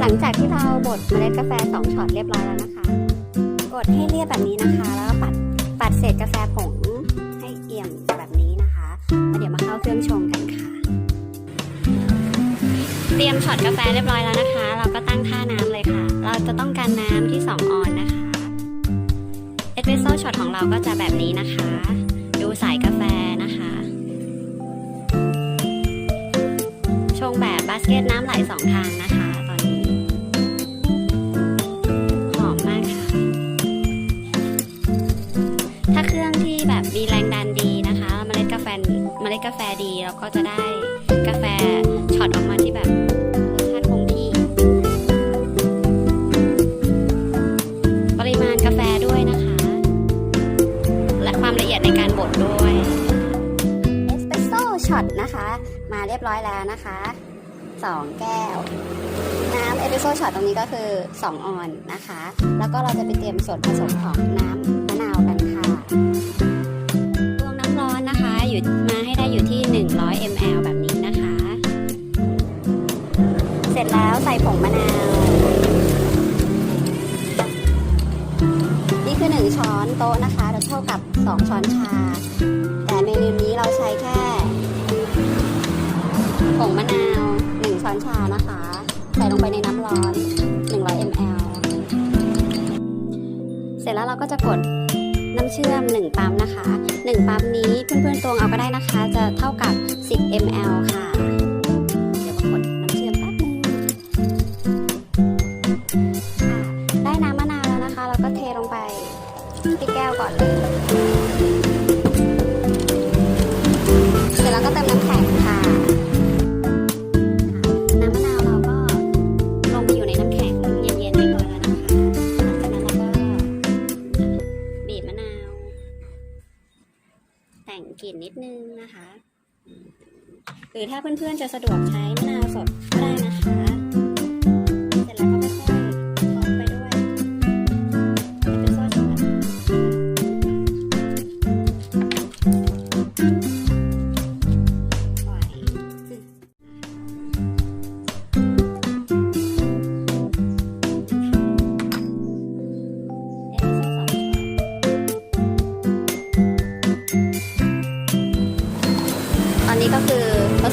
หลังจากที่เราบดเมล็ดกาแฟ 2ช็อตเรียบร้อยแล้วนะคะกดให้เรียบแบบนี้นะคะ แล้วก็ปัดปัดเศษกาแฟผงให้เอี่ยมแบบนี้นะคะแล้วเดี๋ยวมาเข้าเครื่องชงกันค่ะ เตรียมช็อตกาแฟเรียบร้อยแล้วนะคะ เราก็ตั้งค่าน้ำเลยค่ะ เราจะต้องการน้ำที่ 2 ออนนะคะเอสเปรสโซ่ช็อตของเราก็จะแบบนี้นะคะ ดูสายกาแฟนะคะชงแบบบาสเกตน้ำไหลสองทาง รื่องที่แบบมีแรงดันดีนะคะเมล็ดกาแฟเมล็ดกาแฟดีเราก็จะได้กาแฟช็อตออกมาที่แบบรสชาติคงที่ ปริมาณกาแฟด้วยนะคะ และความละเอียดในการบดด้วยเอสเปรสโซ่ช็อตนะคะ มาเรียบร้อยแล้วนะคะ2 แก้ว น้ำเอสเปรสโซ่ช็อตตรงนี้ก็คือ 2 ออนนะคะ แล้วก็เราจะไปเตรียมส่วนผสมของน้ำ ร็จแล้วใส่ผงมะนาว นี่คือ 1 ช้อนโต๊ะนะคะเท่ากับ 2 ช้อนชา แต่เมนูนี้เราใช้แค่ผงมะนาว 1 ช้อนชานะคะ ใส่ลงไปในน้ำร้อน 100 ml เสร็จแล้วเราก็จะกดน้ำเชื่อม 1 ปั๊มนะคะ 1 ปั๊มนี้เพื่อนๆตวงเอาก็ได้นะคะ จะเท่ากับ 10 ml เสร็จแล้วก็เติมน้ำแข็งค่ะ น้ำมะนาวเราก็ลงไปอยู่ในน้ำแข็งเย็นๆเรียบร้อยแล้วนะคะหลังจากนั้นเราก็บีบมะนาว แต่งกลิ่นนิดนึงนะคะ หรือถ้าเพื่อนๆจะสะดวกใช้มะนาวสด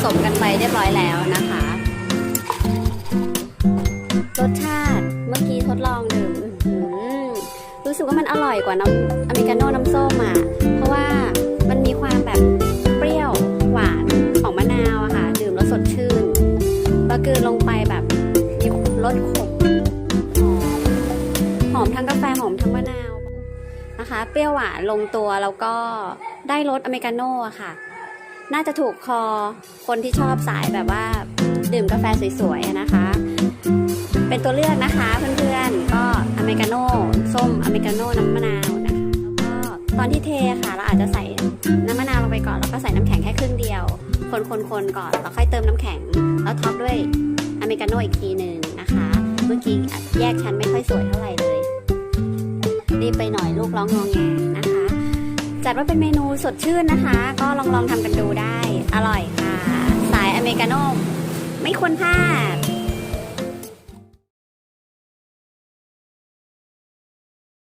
สมกันไปเรียบร้อยแล้วนะคะ รสชาติเมื่อกี้ทดลองดื่มรู้สึกว่ามันอร่อยกว่าน้ำอเมริกาโน่น้ำส้มอะเพราะว่ามันมีความแบบเปรี้ยวหวานของมะนาวอะค่ะ ดื่มแล้วสดชื่นแล้วกลืนลงไปแบบมีรสขมหอมหอมทั้งกาแฟหอมทั้งมะนาวนะคะ เปรี้ยวหวานลงตัวแล้วก็ได้รสอเมริกาโน่ค่ะ น่าจะถูกคอคนที่ชอบสายแบบว่า ดื่มกาแฟสวยๆนะคะ เป็นตัวเลือกนะคะเพื่อนๆ ก็อเมริกาโน่ส้มอเมริกาโน่น้ำมะนาวนะคะแล้วก็ตอนที่เทค่ะ เราอาจจะใส่น้ำมะนาวลงไปก่อน แล้วก็ใส่น้ำแข็งแค่ครึ่งเดียว คนๆๆก่อนแล้วค่อยเติมน้ำแข็ง แล้วท็อปด้วยอเมริกาโน่อีกทีหนึ่งนะคะ เมื่อกี้แยกชั้นไม่ค่อยสวยเท่าไหร่เลยรีบไปหน่อยลูกร้องงองแงนะคะ จัดว่าเป็นเมนูสดชื่นนะคะ ก็ลองลองทำกันดูได้ อร่อยค่ะ สายอเมริกาโน่ไม่ควรพลาด